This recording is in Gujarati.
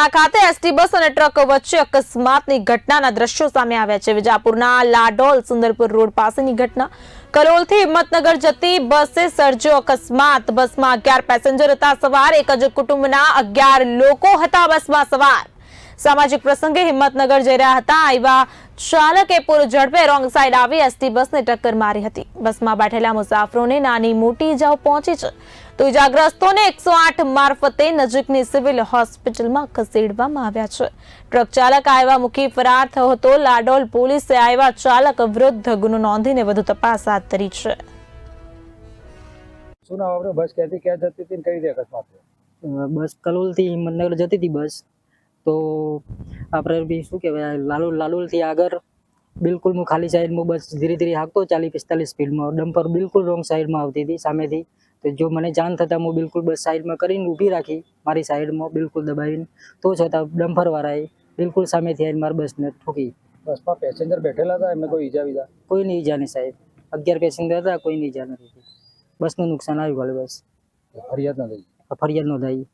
ટકચાણા ખાતે એસટી બસ અને ટ્રક વચ્ચે અકસ્માતની ઘટનાના દ્રશ્યો સામે આવ્યા છે. વિજાપુરના લાડોલ સુંદરપુર રોડ પાસેની ઘટના. કલોલથી હિંમતનગર જતી બસે સર્જ્યો અકસ્માત. બસમાં અગિયાર પેસેન્જર હતા સવાર, એક જ કુટુંબના અગિયાર લોકો હતા બસમાં સવાર. સામાજિક પ્રસંગે હિંમતનગર જઈ રહ્યા હતા. આવ્યા ચાલકે પૂર ઝડપે રોંગ સાઈડ આવી એસટી બસને ટક્કર મારી હતી. બસમાં બેઠેલા મુસાફરોને નાની મોટી ઇજાઓ પહોંચી છે. તો ઇજાગ્રસ્તોને એકસો આઠ મારફતે નજીકની સિવિલ હોસ્પિટલમાં ખસેડવામાં આવ્યા છે. ટ્રક ચાલક આવ્યા મૂકી ફરાર થયો હતો. લાડોલ પોલીસે આવ્યા ચાલક વિરુદ્ધ ગુનો નોંધીને વધુ તપાસ હાથ ધરી છે. બસ કલોલથી હિંમતનગર જતી હતી બસ. તો આપણે બી શું કહેવાય લાલુલ લાલુલથી આગળ બિલકુલ હું ખાલી સાઈડમાં બસ ધીરે ધીરે હાંકતો ચાલીસ પિસ્તાલીસ સ્પીડમાં. ડમ્પર બિલકુલ રોંગ સાઈડમાં આવતી હતી સામેથી. તો જો મને જાણ થતાં હું બિલકુલ બસ સાઈડમાં કરીને ઊભી રાખી મારી સાઈડમાં બિલકુલ દબાવીને. તો છતાં ડમ્પરવાળાએ બિલકુલ સામેથી આવીને મારી બસને ઠોકી. બસમાં પેસેન્જર બેઠેલા હતા? એમને કોઈ ઈજા વિજા કોઈની ઈજા નહીં સાહેબ. અગિયાર પેસેન્જર હતા કોઈની ઈજા નથી બસનું નુકસાન આવ્યું ભલે બસ. ફરિયાદ ન થઈ ફરિયાદ નોંધાઈ.